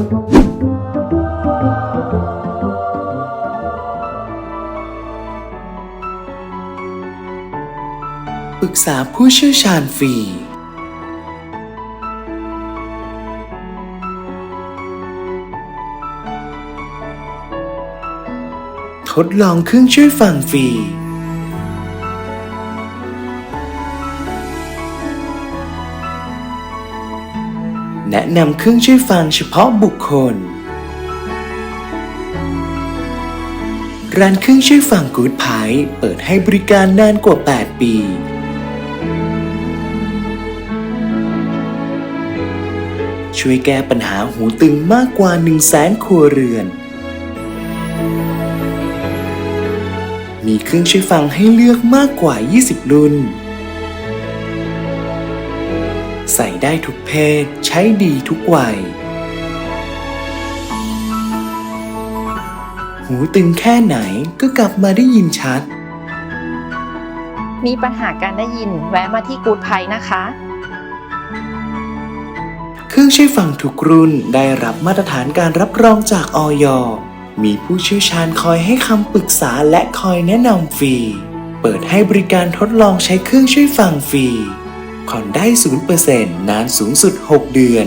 ปรึกษาผู้เชี่ยวชาญฟรีทดลองเครื่องช่วยฟังฟรี แนะนำเครื่องช่วยฟังเฉพาะบุคคล ร้านเครื่องช่วยฟังกูดไพเปิดให้บริการนานกว่า 8 ปี ช่วยแก้ปัญหาหูตึงมากกว่า 1 0 0 0 0แสนครัวเรือน มีเครื่องช่วยฟังให้เลือกมากกว่า 20 รุ่น ส่ได้ทุกเพศใช้ดีทุกวัย หูตึงแค่ไหนก็กลับมาได้ยินชัด มีปัญหาการได้ยินแวะมาที่กูดไพนะคะ เครื่องใช้ฟังทุกรุ่นได้รับมาตรฐานการรับรองจากออยมีผู้เชี่ยวชาญคอยให้คำปรึกษาและคอยแนะนำฟรี เปิดให้บริการทดลองใช้เครื่องช่วยฟังฟรี ผ่อนได้ 0%นานสูงสุด 6 เดือน